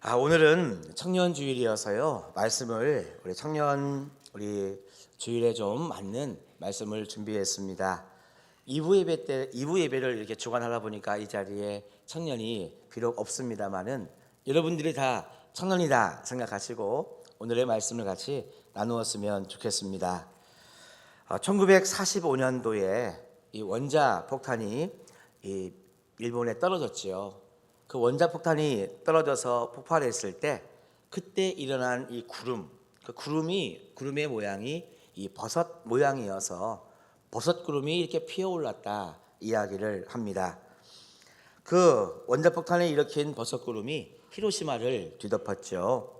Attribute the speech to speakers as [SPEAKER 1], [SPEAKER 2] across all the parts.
[SPEAKER 1] 아, 오늘은 청년 주일이어서요. 말씀을 우리 청년 우리 주일에 좀 맞는 말씀을 준비했습니다. 2부 예배 때 2부 예배를 이렇게 주관하다 보니까 이 자리에 청년이 비록 없습니다만은 여러분들이 다 청년이다 생각하시고 오늘의 말씀을 같이 나누었으면 좋겠습니다. 1945년도에 이 원자 폭탄이 이 일본에 떨어졌지요. 그 원자 폭탄이 떨어져서 폭발했을 때 그때 일어난 이 구름, 그 구름이 구름의 모양이 이 버섯 모양이어서 버섯 구름이 이렇게 피어 올랐다 이야기를 합니다. 그 원자 폭탄을 일으킨 버섯 구름이 히로시마를 뒤덮었죠.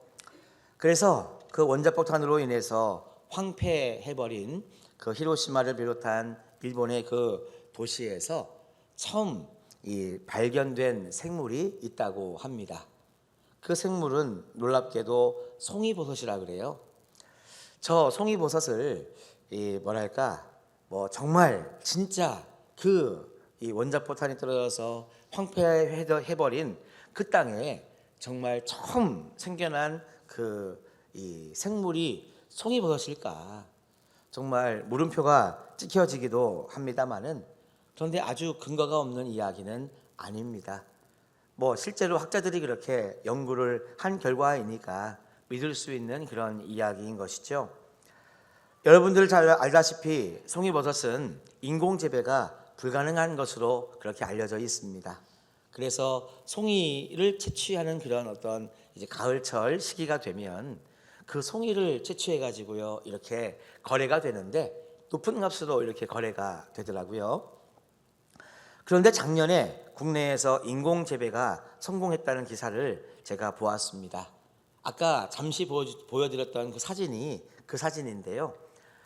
[SPEAKER 1] 그래서 그 원자 폭탄으로 인해서 황폐해버린 그 히로시마를 비롯한 일본의 그 도시에서 처음 이 발견된 생물이 있다고 합니다. 그 생물은 놀랍게도 송이버섯이라 그래요. 저 송이버섯을 이 뭐랄까 뭐 정말 진짜 그 이 원자 포탄이 떨어져서 황폐해버린 그 땅에 정말 처음 생겨난 그 이 생물이 송이버섯일까 정말 물음표가 찍혀지기도 합니다만은 그런데 아주 근거가 없는 이야기는 아닙니다. 뭐 실제로 학자들이 그렇게 연구를 한 결과이니까 믿을 수 있는 그런 이야기인 것이죠. 여러분들 잘 알다시피 송이버섯은 인공 재배가 불가능한 것으로 그렇게 알려져 있습니다. 그래서 송이를 채취하는 그런 어떤 이제 가을철 시기가 되면 그 송이를 채취해 가지고요 이렇게 거래가 되는데 높은 값으로 이렇게 거래가 되더라고요. 그런데 작년에 국내에서 인공 재배가 성공했다는 기사를 제가 보았습니다. 아까 잠시 보여드렸던 그 사진이 그 사진인데요.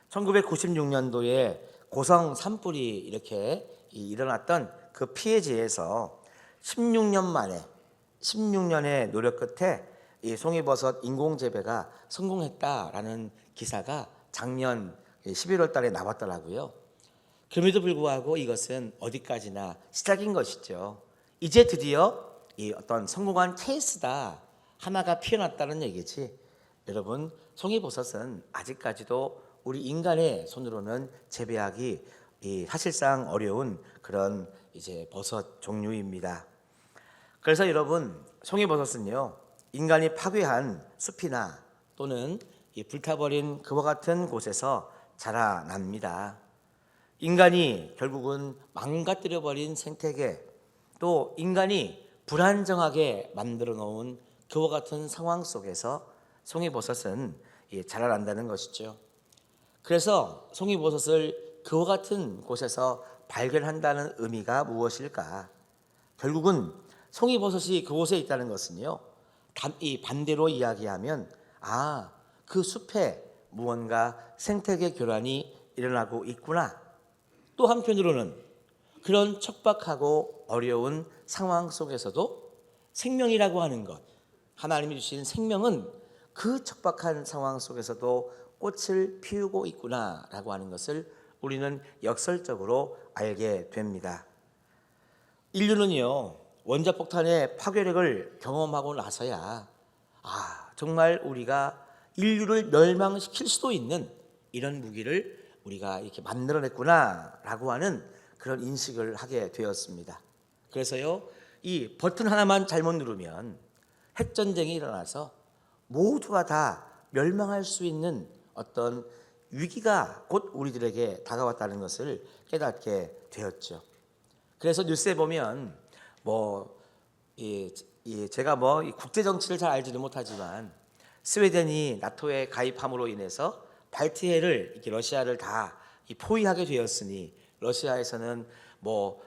[SPEAKER 1] 1996년도에 고성 산불이 이렇게 일어났던 그 피해지에서 16년 만에 16년의 노력 끝에 이 송이버섯 인공 재배가 성공했다라는 기사가 작년 11월 달에 나왔더라고요. 그럼에도 불구하고 이것은 어디까지나 시작인 것이죠. 이제 드디어 이 어떤 성공한 케이스다. 하나가 피어났다는 얘기지. 여러분, 송이버섯은 아직까지도 우리 인간의 손으로는 재배하기 사실상 어려운 그런 이제 버섯 종류입니다. 그래서 여러분, 송이버섯은요, 인간이 파괴한 숲이나 또는 이 불타버린 그와 같은 곳에서 자라납니다. 인간이 결국은 망가뜨려 버린 생태계 또 인간이 불안정하게 만들어 놓은 그와 같은 상황 속에서 송이버섯은 자라난다는 것이죠. 그래서 송이버섯을 그와 같은 곳에서 발견한다는 의미가 무엇일까? 결국은 송이버섯이 그곳에 있다는 것은요. 이 반대로 이야기하면 아, 그 숲에 무언가 생태계 교란이 일어나고 있구나. 또 한편으로는 그런 척박하고 어려운 상황 속에서도 생명이라고 하는 것, 하나님이 주신 생명은 그 척박한 상황 속에서도 꽃을 피우고 있구나라고 하는 것을 우리는 역설적으로 알게 됩니다. 인류는요, 원자폭탄의 파괴력을 경험하고 나서야 아, 정말 우리가 인류를 멸망시킬 수도 있는 이런 무기를 우리가 이렇게 만들어냈구나라고 하는 그런 인식을 하게 되었습니다. 그래서요, 이 버튼 하나만 잘못 누르면 핵전쟁이 일어나서 모두가 다 멸망할 수 있는 어떤 위기가 곧 우리들에게 다가왔다는 것을 깨닫게 되었죠. 그래서 뉴스에 보면 뭐 이, 이 제가 뭐 국제 정치를 잘 알지도 못하지만 스웨덴이 나토에 가입함으로 인해서 발트해를 이렇게 러시아를 다 포위하게 되었으니 러시아에서는 뭐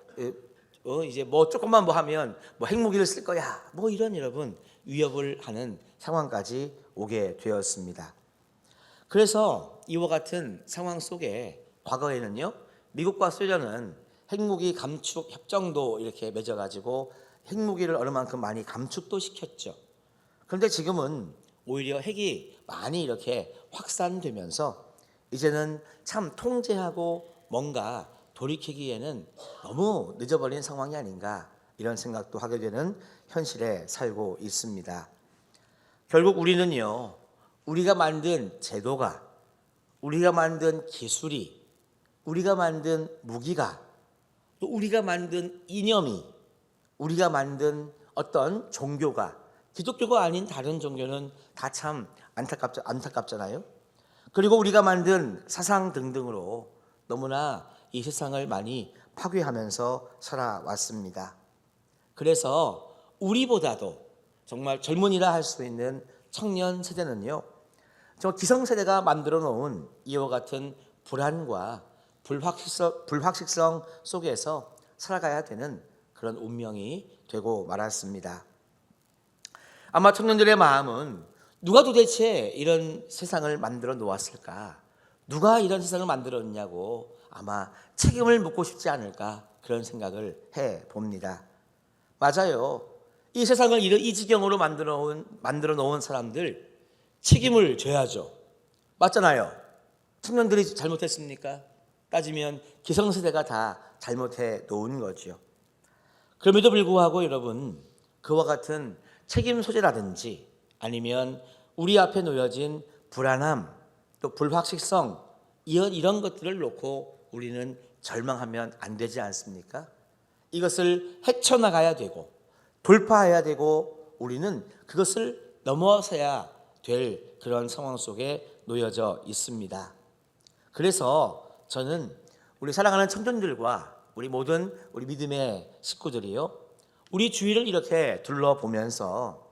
[SPEAKER 1] 어, 이제 뭐 조금만 뭐 하면 뭐 핵무기를 쓸 거야 뭐 이런 여러분 위협을 하는 상황까지 오게 되었습니다. 그래서 이와 같은 상황 속에 과거에는요 미국과 스웨덴은 핵무기 감축 협정도 이렇게 맺어가지고 핵무기를 어느 만큼 많이 감축도 시켰죠. 그런데 지금은 오히려 핵이 많이 이렇게 확산되면서 이제는 참 통제하고 뭔가 돌이키기에는 너무 늦어버린 상황이 아닌가 이런 생각도 하게 되는 현실에 살고 있습니다. 결국 우리는요, 우리가 만든 제도가, 우리가 만든 기술이, 우리가 만든 무기가, 또 우리가 만든 이념이, 우리가 만든 어떤 종교가, 기독교가 아닌 다른 종교는 다 참 안타깝, 안타깝잖아요. 그리고 우리가 만든 사상 등등으로 너무나 이 세상을 많이 파괴하면서 살아왔습니다. 그래서 우리보다도 정말 젊은이라 할 수 있는 청년 세대는요, 저 기성 세대가 만들어 놓은 이와 같은 불안과 불확실성, 불확실성 속에서 살아가야 되는 그런 운명이 되고 말았습니다. 아마 청년들의 마음은 누가 도대체 이런 세상을 만들어 놓았을까? 누가 이런 세상을 만들었냐고 아마 책임을 묻고 싶지 않을까 그런 생각을 해 봅니다. 맞아요. 이 세상을 이 지경으로 만들어 놓은 만들어 놓은 사람들 책임을 져야죠. 맞잖아요. 청년들이 잘못했습니까? 따지면 기성세대가 다 잘못해 놓은 거죠. 그럼에도 불구하고 여러분 그와 같은 책임 소재라든지 아니면 우리 앞에 놓여진 불안함 또 불확실성 이런 이런 것들을 놓고 우리는 절망하면 안 되지 않습니까? 이것을 헤쳐나가야 되고 돌파해야 되고 우리는 그것을 넘어서야 될 그런 상황 속에 놓여져 있습니다. 그래서 저는 우리 사랑하는 청년들과 우리 모든 우리 믿음의 식구들이요. 우리 주위를 이렇게 둘러보면서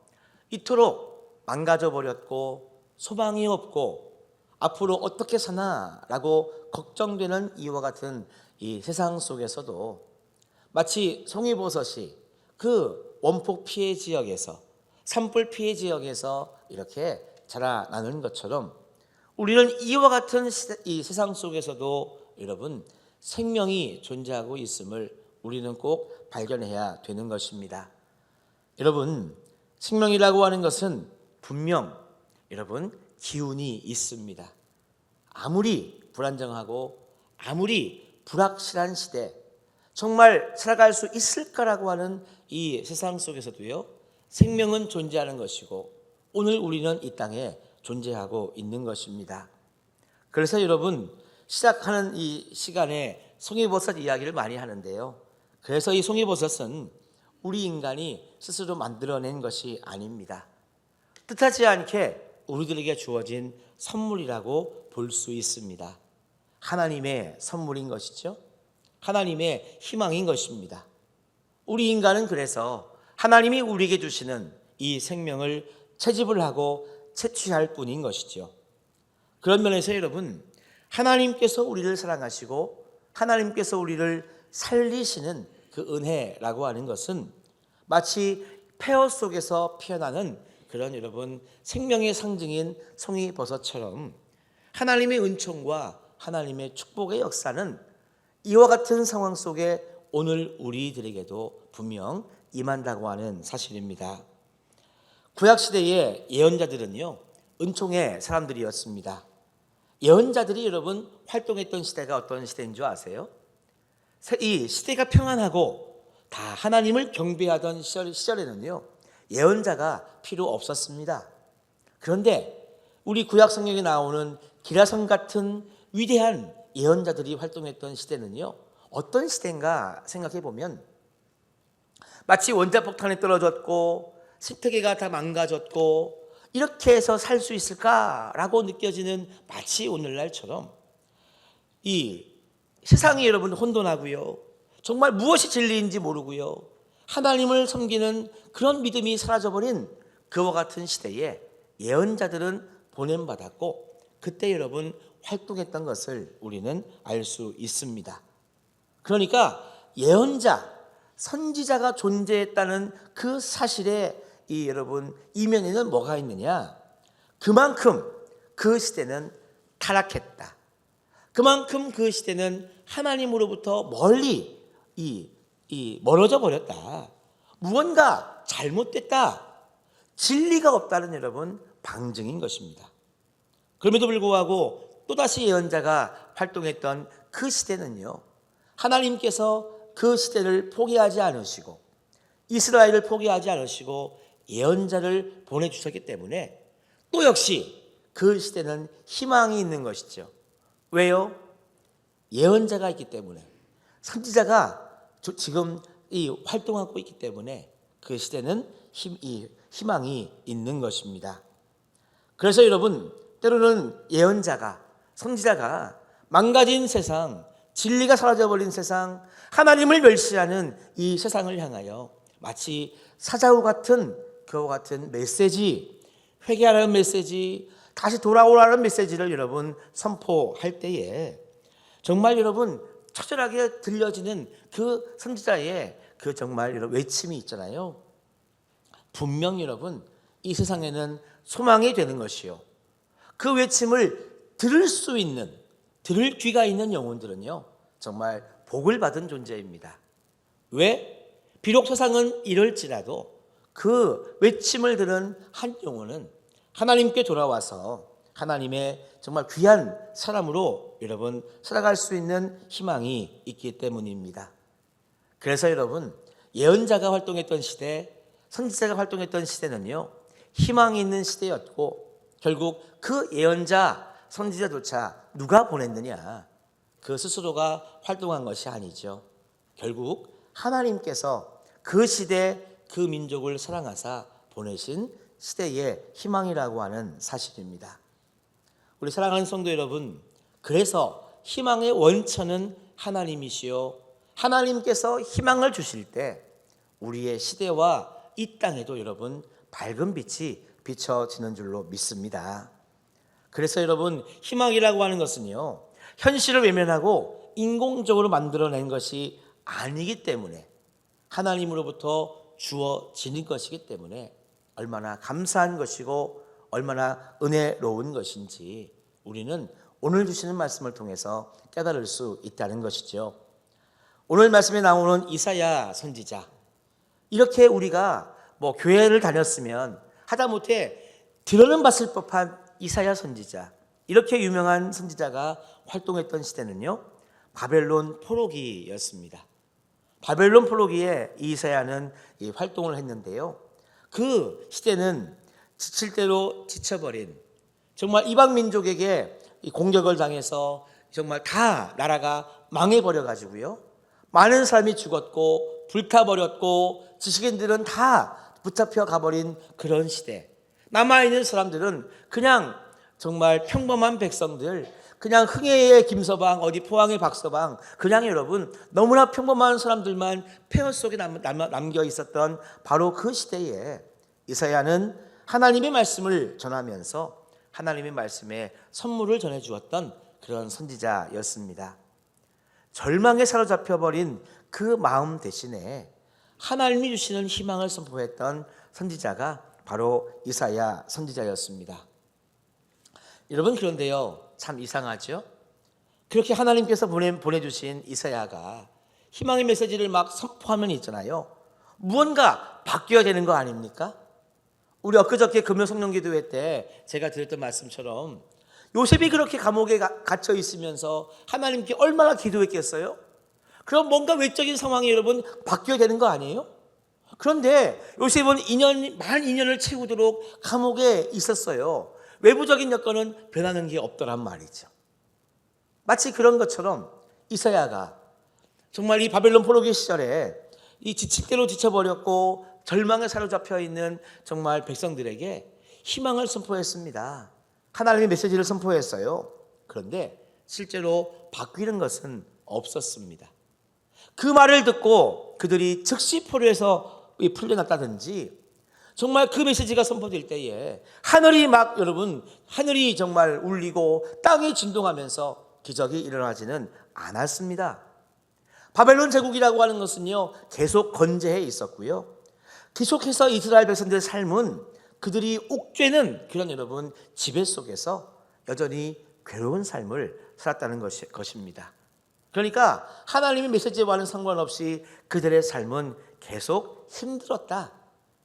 [SPEAKER 1] 이토록 망가져 버렸고 소망이 없고 앞으로 어떻게 사나라고 걱정되는 이와 같은 이 세상 속에서도 마치 송이버섯이 그 원폭 피해 지역에서 산불 피해 지역에서 이렇게 자라나는 것처럼 우리는 이와 같은 이 세상 속에서도 여러분 생명이 존재하고 있음을 우리는 꼭 발견해야 되는 것입니다. 여러분 생명이라고 하는 것은 분명 여러분 기운이 있습니다. 아무리 불안정하고 아무리 불확실한 시대 정말 살아갈 수 있을까라고 하는 이 세상 속에서도요 생명은 존재하는 것이고 오늘 우리는 이 땅에 존재하고 있는 것입니다. 그래서 여러분 시작하는 이 시간에 송이버섯 이야기를 많이 하는데요. 그래서 이 송이버섯은 우리 인간이 스스로 만들어낸 것이 아닙니다. 뜻하지 않게 우리들에게 주어진 선물이라고 볼 수 있습니다. 하나님의 선물인 것이죠. 하나님의 희망인 것입니다. 우리 인간은 그래서 하나님이 우리에게 주시는 이 생명을 채집을 하고 채취할 뿐인 것이죠. 그런 면에서 여러분, 하나님께서 우리를 사랑하시고 하나님께서 우리를 살리시는 그 은혜라고 하는 것은 마치 폐허 속에서 피어나는 그런 여러분 생명의 상징인 송이버섯처럼 하나님의 은총과 하나님의 축복의 역사는 이와 같은 상황 속에 오늘 우리들에게도 분명 임한다고 하는 사실입니다. 구약 시대의 예언자들은요 은총의 사람들이었습니다. 예언자들이 여러분 활동했던 시대가 어떤 시대인 줄 아세요? 이 시대가 평안하고 다 하나님을 경배하던 시절, 시절에는요 예언자가 필요 없었습니다. 그런데 우리 구약 성경에 나오는 기라성 같은 위대한 예언자들이 활동했던 시대는요 어떤 시대인가 생각해 보면 마치 원자폭탄이 떨어졌고 생태계가 다 망가졌고 이렇게 해서 살 수 있을까라고 느껴지는 마치 오늘날처럼 이 세상이 여러분 혼돈하고요. 정말 무엇이 진리인지 모르고요. 하나님을 섬기는 그런 믿음이 사라져버린 그와 같은 시대에 예언자들은 보냄받았고 그때 여러분 활동했던 것을 우리는 알 수 있습니다. 그러니까 예언자, 선지자가 존재했다는 그 사실에 이 여러분 이면에는 뭐가 있느냐? 그만큼 그 시대는 타락했다. 그만큼 그 시대는 하나님으로부터 멀리 이, 이 멀어져 버렸다. 무언가 잘못됐다. 진리가 없다는 여러분 방증인 것입니다. 그럼에도 불구하고 또다시 예언자가 활동했던 그 시대는요. 하나님께서 그 시대를 포기하지 않으시고 이스라엘을 포기하지 않으시고 예언자를 보내주셨기 때문에 또 역시 그 시대는 희망이 있는 것이죠. 왜요? 예언자가 있기 때문에 선지자가 저- 지금 이 활동하고 있기 때문에 그 시대는 힘, 이 희망이 있는 것입니다. 그래서 여러분 때로는 예언자가 선지자가 망가진 세상, 진리가 사라져버린 세상, 하나님을 멸시하는 이 세상을 향하여 마치 사자우 같은 그와 같은 메시지, 회개하라는 메시지, 다시 돌아오라는 메시지를 여러분 선포할 때에 정말 여러분 처절하게 들려지는 그 선지자의 그 정말 이런 외침이 있잖아요. 분명 여러분 이 세상에는 소망이 되는 것이요. 그 외침을 들을 수 있는 들을 귀가 있는 영혼들은요. 정말 복을 받은 존재입니다. 왜? 비록 세상은 이럴지라도 그 외침을 들은 한 영혼은 하나님께 돌아와서 하나님의 정말 귀한 사람으로 여러분 살아갈 수 있는 희망이 있기 때문입니다. 그래서 여러분 예언자가 활동했던 시대, 선지자가 활동했던 시대는요 희망이 있는 시대였고 결국 그 예언자, 선지자조차 누가 보냈느냐 그 스스로가 활동한 것이 아니죠. 결국 하나님께서 그 시대 그 민족을 사랑하사 보내신 시대의 희망이라고 하는 사실입니다. 우리 사랑하는 성도 여러분, 그래서 희망의 원천은 하나님이시요. 하나님께서 희망을 주실 때 우리의 시대와 이 땅에도 여러분 밝은 빛이 비춰지는 줄로 믿습니다. 그래서 여러분 희망이라고 하는 것은요 현실을 외면하고 인공적으로 만들어낸 것이 아니기 때문에 하나님으로부터 주어지는 것이기 때문에 얼마나 감사한 것이고 얼마나 은혜로운 것인지 우리는 오늘 주시는 말씀을 통해서 깨달을 수 있다는 것이죠. 오늘 말씀에 나오는 이사야 선지자 이렇게 우리가 뭐 교회를 다녔으면 하다못해 들어는 봤을 법한 이사야 선지자 이렇게 유명한 선지자가 활동했던 시대는요 바벨론 포로기였습니다. 바벨론 포로기에 이사야는 이 활동을 했는데요. 그 시대는 지칠 대로 지쳐버린 정말 이방 민족에게 이 공격을 당해서 정말 다 나라가 망해버려 가지고요. 많은 사람이 죽었고 불타버렸고 지식인들은 다 붙잡혀 가버린 그런 시대. 남아있는 사람들은 그냥 정말 평범한 백성들, 그냥 흥해의 김서방, 어디 포항의 박서방, 그냥 여러분 너무나 평범한 사람들만 폐허 속에 남, 겨 있었던 바로 그 시대에 이사야는 하나님의 말씀을 전하면서 하나님의 말씀에 선물을 전해 주었던 그런 선지자였습니다. 절망에 사로잡혀 버린 그 마음 대신에 하나님이 주시는 희망을 선포했던 선지자가 바로 이사야 선지자였습니다. 여러분 그런데요 참 이상하죠? 그렇게 하나님께서 보내, 보내주신 이사야가 희망의 메시지를 막 선포하면 있잖아요. 무언가 바뀌어야 되는 거 아닙니까? 우리 엊그저께 금요 성령기도회 때 제가 드렸던 말씀처럼 요셉이 그렇게 감옥에 가- 갇혀 있으면서 하나님께 얼마나 기도했겠어요? 그럼 뭔가 외적인 상황이 여러분 바뀌어야 되는 거 아니에요? 그런데 요셉은 2년 만 2년을 채우도록 감옥에 있었어요. 외부적인 여건은 변하는 게 없더란 말이죠. 마치 그런 것처럼 이사야가 정말 이 바벨론 포로기 시절에 이 지침대로 지쳐버렸고 절망에 사로잡혀 있는 정말 백성들에게 희망을 선포했습니다. 하나님의 메시지를 선포했어요. 그런데 실제로 바뀌는 것은 없었습니다. 그 말을 듣고 그들이 즉시 포로에서 이 풀려났다든지 정말 그 메시지가 선포될 때에 하늘이 막 여러분 하늘이 정말 울리고 땅이 진동하면서 기적이 일어나지는 않았습니다. 바벨론 제국이라고 하는 것은요 계속 건재해 있었고요. 계속해서 이스라엘 백성들의 삶은 그들이 옥죄는 그런 여러분 지배 속에서 여전히 괴로운 삶을 살았다는 것이, 것입니다. 그러니까 하나님의 메시지와는 상관없이 그들의 삶은 계속 힘들었다.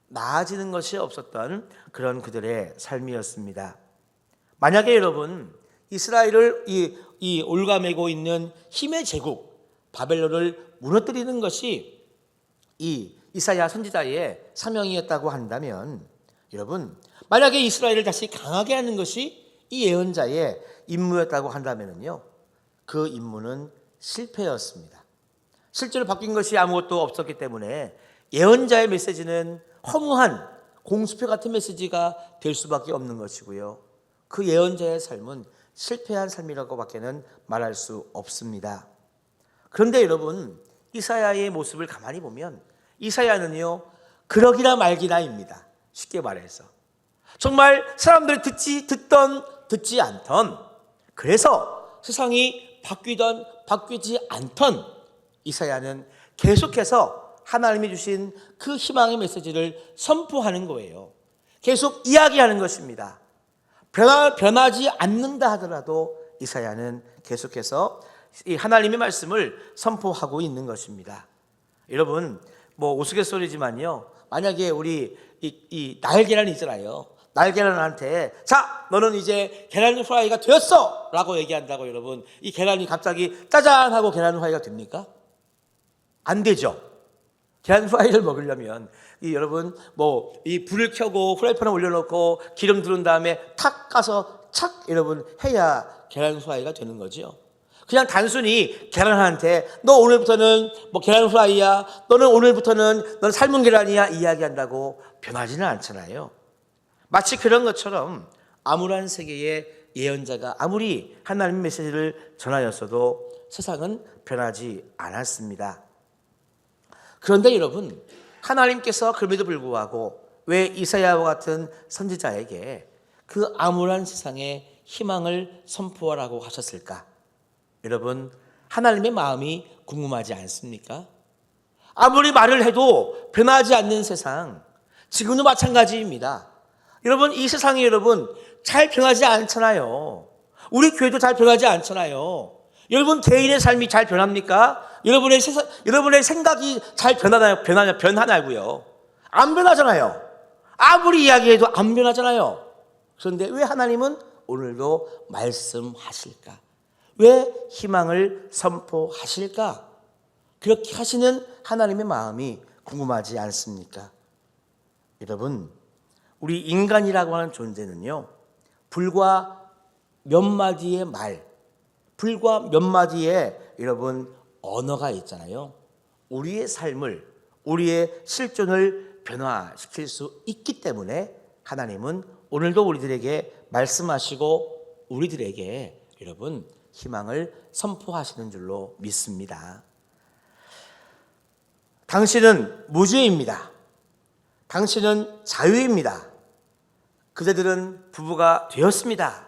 [SPEAKER 1] 나아지는 것이 없었던 그런 그들의 삶이었습니다. 만약에 여러분 이스라엘을 이, 이 올가매고 있는 힘의 제국 바벨론을 무너뜨리는 것이 이 이사야 선지자의 사명이었다고 한다면 여러분 만약에 이스라엘을 다시 강하게 하는 것이 이 예언자의 임무였다고 한다면요 그 임무는 실패였습니다. 실제로 바뀐 것이 아무것도 없었기 때문에 예언자의 메시지는 허무한 공수표 같은 메시지가 될 수밖에 없는 것이고요. 그 예언자의 삶은 실패한 삶이라고밖에는 말할 수 없습니다. 그런데 여러분 이사야의 모습을 가만히 보면 이사야는요 그러기나 말기나입니다. 쉽게 말해서 정말 사람들이 듣지 듣던 듣지 않던 그래서 세상이 바뀌던 바뀌지 않던 이사야는 계속해서 하나님이 주신 그 희망의 메시지를 선포하는 거예요. 계속 이야기하는 것입니다. 변하, 변하지 않는다 하더라도 이사야는 계속해서 이 하나님의 말씀을 선포하고 있는 것입니다. 여러분, 뭐 우스갯소리지만요. 만약에 우리 이, 이 날 계란이 있잖아요. 날 계란한테 자 너는 이제 계란 후라이가 되었어 라고 얘기한다고 여러분 이 계란이 갑자기 짜잔 하고 계란 후라이가 됩니까? 안 되죠. 계란 후라이를 먹으려면 이 여러분 뭐 이 불을 켜고 후라이팬에 올려놓고 기름 두른 다음에 탁 가서 착 여러분 해야 계란 후라이가 되는 거죠. 그냥 단순히 계란한테 너 오늘부터는 뭐 계란 후라이야, 너는 오늘부터는 너는 삶은 계란이야 이야기한다고 변하지는 않잖아요. 마치 그런 것처럼 암울한 세계의 예언자가 아무리 하나님의 메시지를 전하였어도 세상은 변하지 않았습니다. 그런데 여러분, 하나님께서 그럼에도 불구하고 왜 이사야와 같은 선지자에게 그 암울한 세상에 희망을 선포하라고 하셨을까? 여러분, 하나님의 마음이 궁금하지 않습니까? 아무리 말을 해도 변하지 않는 세상, 지금도 마찬가지입니다. 여러분, 이 세상이 여러분 잘 변하지 않잖아요. 우리 교회도 잘 변하지 않잖아요. 여러분 개인의 삶이 잘 변합니까? 여러분의 세상, 여러분의 생각이 잘 변하나요? 변하냐? 변하냐고요? 안 변하잖아요. 아무리 이야기해도 안 변하잖아요. 그런데 왜 하나님은 오늘도 말씀하실까? 왜 희망을 선포하실까? 그렇게 하시는 하나님의 마음이 궁금하지 않습니까? 여러분, 우리 인간이라고 하는 존재는요, 불과 몇 마디의 말, 불과 몇 마디의 여러분 언어가 있잖아요. 우리의 삶을, 우리의 실존을 변화시킬 수 있기 때문에 하나님은 오늘도 우리들에게 말씀하시고 우리들에게 여러분 희망을 선포하시는 줄로 믿습니다. 당신은 무죄입니다. 당신은 자유입니다. 그대들은 부부가 되었습니다.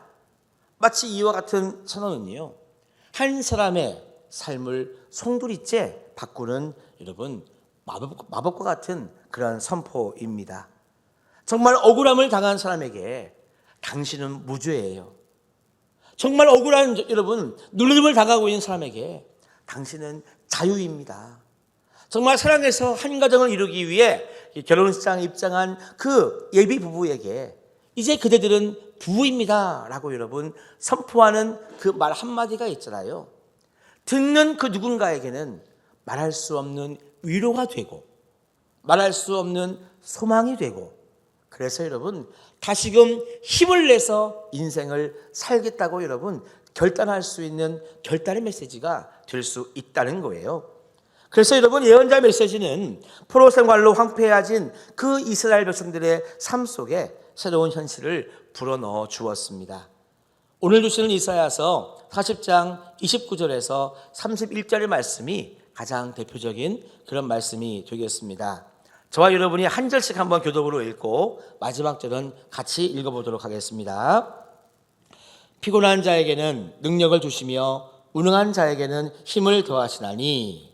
[SPEAKER 1] 마치 이와 같은 선언은요, 한 사람의 삶을 송두리째 바꾸는 여러분 마법, 마법과 같은 그런 선포입니다. 정말 억울함을 당한 사람에게 당신은 무죄예요. 정말 억울한 여러분 눌림을 당하고 있는 사람에게 당신은 자유입니다. 정말 사랑해서 한 가정을 이루기 위해 결혼식장에 입장한 그 예비 부부에게 이제 그대들은 부부입니다 라고 여러분 선포하는 그 말 한마디가 있잖아요. 듣는 그 누군가에게는 말할 수 없는 위로가 되고 말할 수 없는 소망이 되고 그래서 여러분 다시금 힘을 내서 인생을 살겠다고 여러분 결단할 수 있는 결단의 메시지가 될 수 있다는 거예요. 그래서 여러분 예언자 메시지는 포로 생활로 황폐해진 그 이스라엘 백성들의 삶 속에 새로운 현실을 불어넣어 주었습니다. 오늘 주시는 이사야서 40장 29절에서 31절의 말씀이 가장 대표적인 그런 말씀이 되겠습니다. 저와 여러분이 한 절씩 한번 교독으로 읽고 마지막 절은 같이 읽어보도록 하겠습니다. 피곤한 자에게는 능력을 주시며 운응한 자에게는 힘을 더하시나니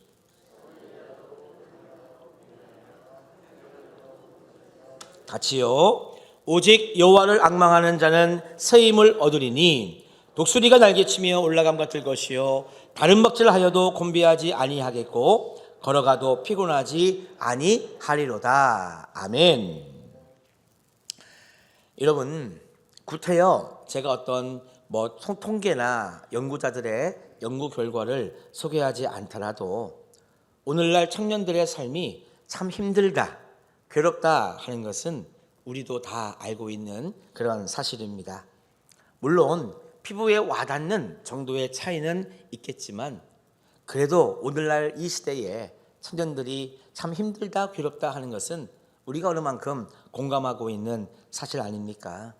[SPEAKER 1] 같이요. 오직 여호와를 악망하는 자는 새 힘을 얻으리니 독수리가 날개치며 올라감 같을 것이요 다른 먹질하여도 곤비하지 아니하겠고 걸어가도 피곤하지 아니하리로다. 아멘. 여러분 구태여 제가 어떤 뭐 통계나 연구자들의 연구 결과를 소개하지 않더라도 오늘날 청년들의 삶이 참 힘들다, 괴롭다 하는 것은 우리도 다 알고 있는 그런 사실입니다. 물론 피부에 와닿는 정도의 차이는 있겠지만 그래도 오늘날 이 시대에 청년들이 참 힘들다, 괴롭다 하는 것은 우리가 어느 만큼 공감하고 있는 사실 아닙니까?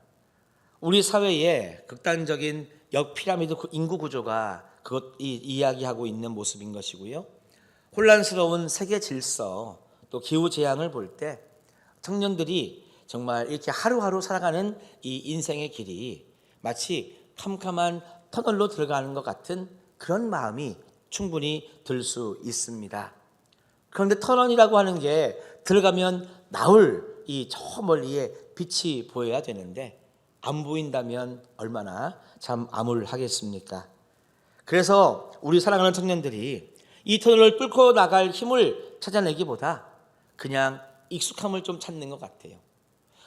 [SPEAKER 1] 우리 사회의 극단적인 역피라미드 구- 인구 구조가 그것 이 이야기하고 있는 모습인 것이고요. 혼란스러운 세계 질서 또 기후 재앙을 볼 때 청년들이 정말 이렇게 하루하루 살아가는 이 인생의 길이 마치 캄캄한 터널로 들어가는 것 같은 그런 마음이 충분히 들 수 있습니다. 그런데 터널이라고 하는 게 들어가면 나올 이 저 멀리에 빛이 보여야 되는데 안 보인다면 얼마나 참 암울하겠습니까? 그래서 우리 사랑하는 청년들이 이 터널을 뚫고 나갈 힘을 찾아내기보다 그냥 익숙함을 좀 찾는 것 같아요.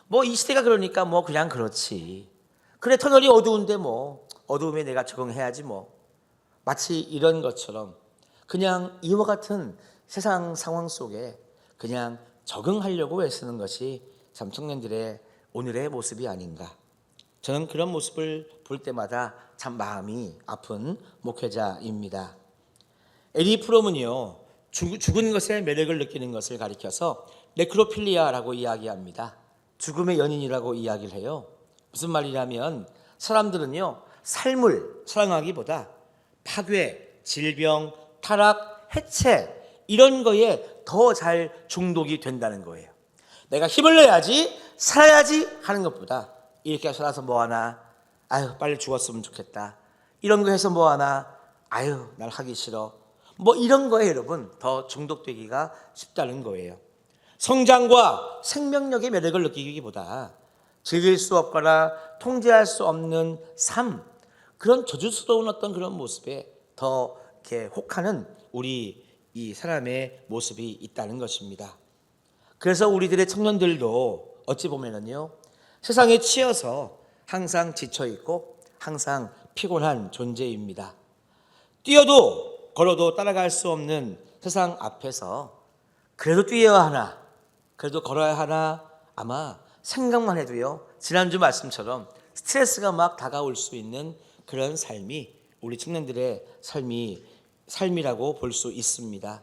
[SPEAKER 1] 뭐 이 시대가 그러니까 뭐 그냥 그렇지. 그래 터널이 어두운데 뭐 어두움에 내가 적응해야지 뭐. 마치 이런 것처럼 그냥 이와 같은 세상 상황 속에 그냥 적응하려고 애쓰는 것이 참 청년들의 오늘의 모습이 아닌가. 저는 그런 모습을 볼 때마다 참 마음이 아픈 목회자입니다. 에리 프롬은요 죽- 죽은 것의 매력을 느끼는 것을 가리켜서 네크로필리아라고 이야기합니다. 죽음의 연인이라고 이야기를 해요. 무슨 말이냐면 사람들은요 삶을 사랑하기보다 파괴, 질병, 타락, 해체 이런 거에 더 잘 중독이 된다는 거예요. 내가 힘을 내야지 살아야지 하는 것보다 이렇게 살아서 뭐 하나 아유 빨리 죽었으면 좋겠다 이런 거 해서 뭐 하나 아유 날 하기 싫어 뭐 이런 거에 여러분 더 중독되기가 쉽다는 거예요. 성장과 생명력의 매력을 느끼기보다 즐길 수 없거나 통제할 수 없는 삶 그런 저주스러운 어떤 그런 모습에 더 이렇게 혹하는 우리 이 사람의 모습이 있다는 것입니다. 그래서 우리들의 청년들도 어찌 보면은요 세상에 치여서 항상 지쳐 있고 항상 피곤한 존재입니다. 뛰어도 걸어도 따라갈 수 없는 세상 앞에서 그래도 뛰어야 하나, 그래도 걸어야 하나 아마 생각만 해도요 지난주 말씀처럼 스트레스가 막 다가올 수 있는 그런 삶이 우리 청년들의 삶이 삶이라고 볼 수 있습니다.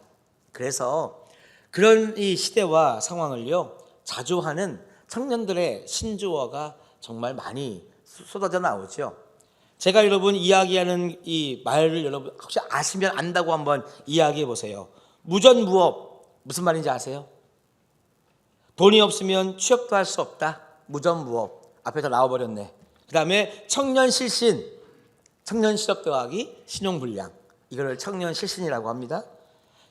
[SPEAKER 1] 그래서 그런 이 시대와 상황을요 자조하는 청년들의 신조어가 정말 많이 쏟아져 나오죠. 제가 여러분 이야기하는 이 말을 여러분 혹시 아시면 안다고 한번 이야기해 보세요. 무전무업 무슨 말인지 아세요? 돈이 없으면 취업도 할 수 없다. 무전무업 앞에서 나와버렸네. 그 다음에 청년 실신 청년 실업 더하기 신용불량 이거를 청년 실신이라고 합니다.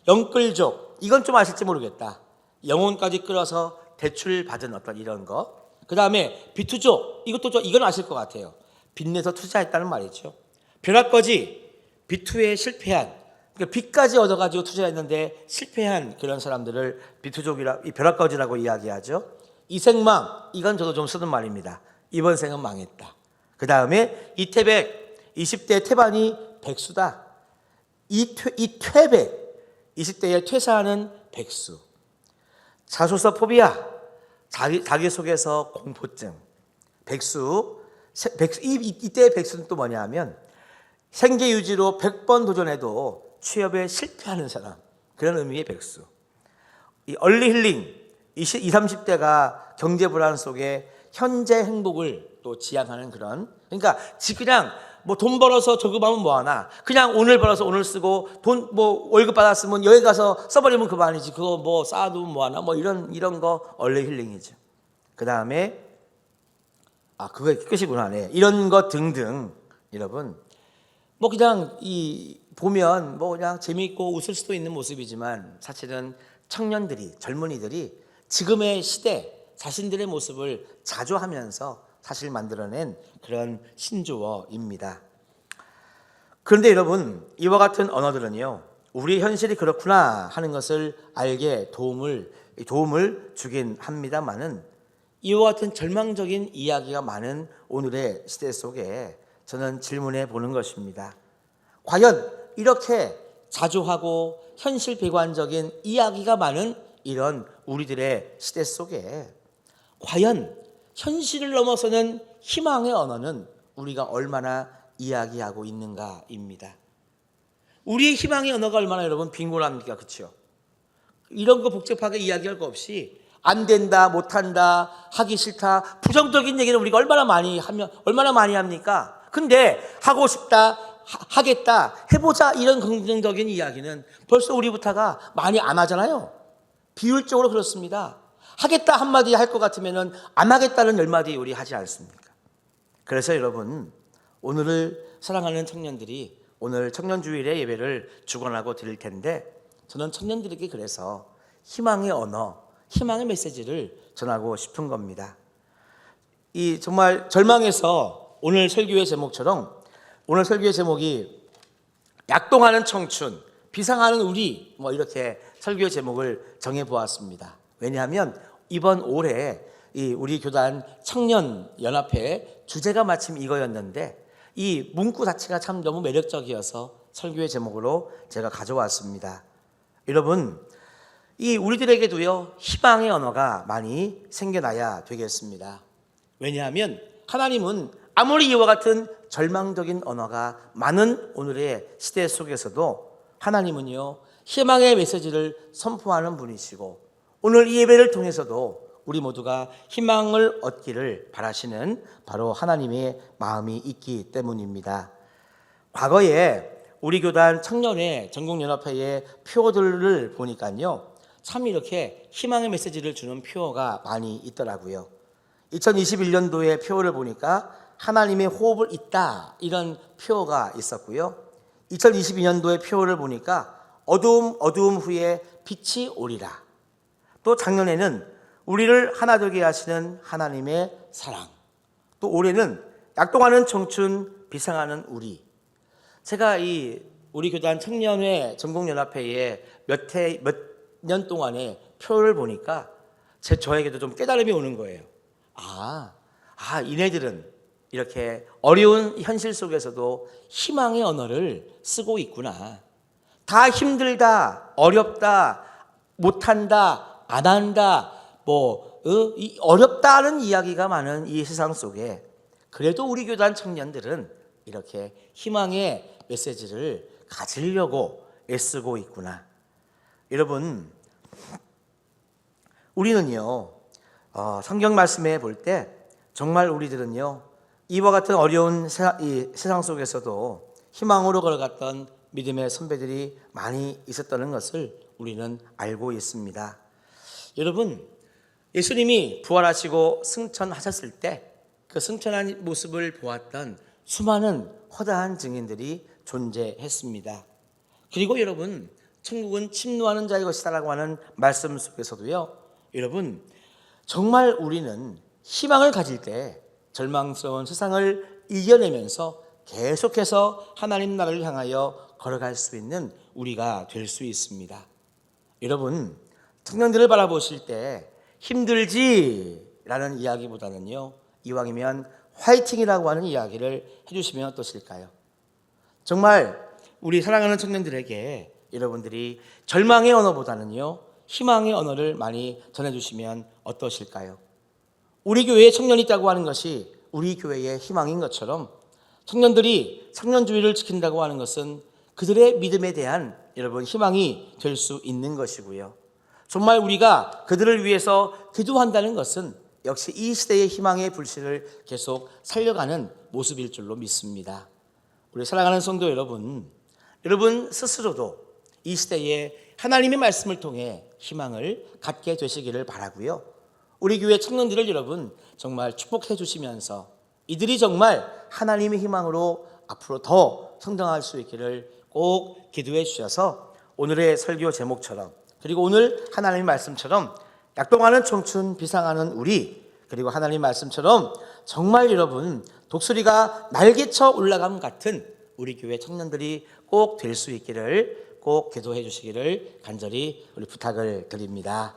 [SPEAKER 1] 영끌족 이건 좀 아실지 모르겠다. 영혼까지 끌어서 대출 받은 어떤 이런 거. 그 다음에 비투족 이것도 좀 이건 아실 것 같아요. 빚내서 투자했다는 말이죠. 벼락거지 비투에 실패한 그러니까 빚까지 얻어가지고 투자했는데 실패한 그런 사람들을 비투족이라 이 벼락거지라고 이야기하죠. 이생망 이건 저도 좀 쓰는 말입니다. 이번 생은 망했다. 그 다음에 이태백 20대 태반이 백수다. 이, 퇴, 이 퇴백 20대에 퇴사하는 백수. 자소서 포비아 자기 자기 속에서 공포증. 백수 세- 백수 이, 이- 이때의 백수는 또 뭐냐 하면 생계 유지로 100번 도전해도 취업에 실패하는 사람. 그런 의미의 백수. 이 얼리 힐링 20, 20, 30대가 경제 불안 속에 현재 행복을 또 지향하는 그런 그러니까 지 그냥 뭐 돈 벌어서 저금하면 뭐 하나? 그냥 오늘 벌어서 오늘 쓰고 돈 뭐 월급 받았으면 여기 가서 써버리면 그만이지. 그거 뭐 쌓아두면 뭐 하나? 뭐 이런 이런 거 얼리 힐링이죠. 그 다음에 아 그게 끝이구나. 네. 이런 것 등등. 여러분 뭐 그냥 이 보면 뭐 그냥 재미있고 웃을 수도 있는 모습이지만 사실은 청년들이 젊은이들이 지금의 시대 자신들의 모습을 자조하면서 사실 만들어낸 그런 신조어입니다. 그런데 여러분 이와 같은 언어들은요 우리 현실이 그렇구나 하는 것을 알게 도움을 도움을 주긴 합니다만은 이와 같은 절망적인 이야기가 많은 오늘의 시대 속에 저는 질문해 보는 것입니다. 과연 이렇게 자조하고 현실 배관적인 이야기가 많은 이런 우리들의 시대 속에 과연 현실을 넘어서는 희망의 언어는 우리가 얼마나 이야기하고 있는가입니다. 우리의 희망의 언어가 얼마나 여러분 빈곤합니까? 그렇죠? 이런 거 복잡하게 이야기할 거 없이 안 된다, 못 한다, 하기 싫다, 부정적인 얘기를 우리가 얼마나 많이 하면 얼마나 많이 합니까? 근데 하고 싶다, 하- 하겠다, 해보자 이런 긍정적인 이야기는 벌써 우리부터가 많이 안 하잖아요. 비율적으로 그렇습니다. 하겠다 한마디 할 것 같으면은 안 하겠다는 열 마디 우리 하지 않습니까? 그래서 여러분 오늘을 사랑하는 청년들이 오늘 청년주일의 예배를 주관하고 드릴 텐데 저는 청년들에게 그래서 희망의 언어, 희망의 메시지를 전하고 싶은 겁니다. 이 정말 절망에서 오늘 설교의 제목처럼 오늘 설교의 제목이 약동하는 청춘, 비상하는 우리 뭐 이렇게 설교의 제목을 정해 보았습니다. 왜냐하면 이번 올해 이 우리 교단 청년 연합회 주제가 마침 이거였는데 이 문구 자체가 참 너무 매력적이어서 설교의 제목으로 제가 가져왔습니다. 여러분, 이 우리들에게도요 희망의 언어가 많이 생겨나야 되겠습니다. 왜냐하면 하나님은 아무리 이와 같은 절망적인 언어가 많은 오늘의 시대 속에서도 하나님은요 희망의 메시지를 선포하는 분이시고 오늘 이 예배를 통해서도 우리 모두가 희망을 얻기를 바라시는 바로 하나님의 마음이 있기 때문입니다. 과거에 우리 교단 청년회 전국연합회의 표어들을 보니까요. 참 이렇게 희망의 메시지를 주는 표어가 많이 있더라고요. 2021년도의 표어를 보니까 하나님의 호흡을 있다 이런 표어가 있었고요. 2022년도의 표어를 보니까 어두움 어두움 후에 빛이 오리라. 또 작년에는 우리를 하나 되게 하시는 하나님의 사랑. 또 올해는 약동하는 청춘 비상하는 우리. 제가 이 우리 교단 청년회 전국연합회에 몇 해 몇 년 동안의 표를 보니까 제 저에게도 좀 깨달음이 오는 거예요. 아, 아 이네들은 이렇게 어려운 현실 속에서도 희망의 언어를 쓰고 있구나. 다 힘들다, 어렵다, 못한다, 안 한다, 뭐 어? 이 어렵다는 이야기가 많은 이 세상 속에 그래도 우리 교단 청년들은 이렇게 희망의 메시지를 가지려고 애쓰고 있구나. 여러분, 우리는요, 어, 성경 말씀에 볼 때 정말 우리들은요, 이와 같은 어려운 세, 이 세상 속에서도 희망으로 걸어갔던 믿음의 선배들이 많이 있었다는 것을 우리는 알고 있습니다. 여러분, 예수님이 부활하시고 승천하셨을 때 그 승천한 모습을 보았던 수많은 허다한 증인들이 존재했습니다. 그리고 여러분, 천국은 침노하는 자의 것이다라고 하는 말씀 속에서도요. 여러분, 정말 우리는 희망을 가질 때 절망스러운 세상을 이겨내면서 계속해서 하나님 나라를 향하여 걸어갈 수 있는 우리가 될 수 있습니다. 여러분, 청년들을 바라보실 때 힘들지라는 이야기보다는요, 이왕이면 화이팅이라고 하는 이야기를 해주시면 어떠실까요? 정말 우리 사랑하는 청년들에게 여러분들이 절망의 언어보다는요, 희망의 언어를 많이 전해주시면 어떠실까요? 우리 교회에 청년이 있다고 하는 것이 우리 교회의 희망인 것처럼 청년들이 청년주의를 지킨다고 하는 것은 그들의 믿음에 대한 여러분 희망이 될 수 있는 것이고요. 정말 우리가 그들을 위해서 기도한다는 것은 역시 이 시대의 희망의 불씨를 계속 살려가는 모습일 줄로 믿습니다. 우리 사랑하는 성도 여러분, 여러분 스스로도 이 시대에 하나님의 말씀을 통해 희망을 갖게 되시기를 바라고요. 우리 교회 청년들을 여러분 정말 축복해 주시면서 이들이 정말 하나님의 희망으로 앞으로 더 성장할 수 있기를 꼭 기도해 주셔서 오늘의 설교 제목처럼 그리고 오늘 하나님의 말씀처럼 약동하는 청춘 비상하는 우리 그리고 하나님 말씀처럼 정말 여러분 독수리가 날개쳐 올라감 같은 우리 교회 청년들이 꼭 될 수 있기를 꼭 기도해 주시기를 간절히 우리 부탁을 드립니다.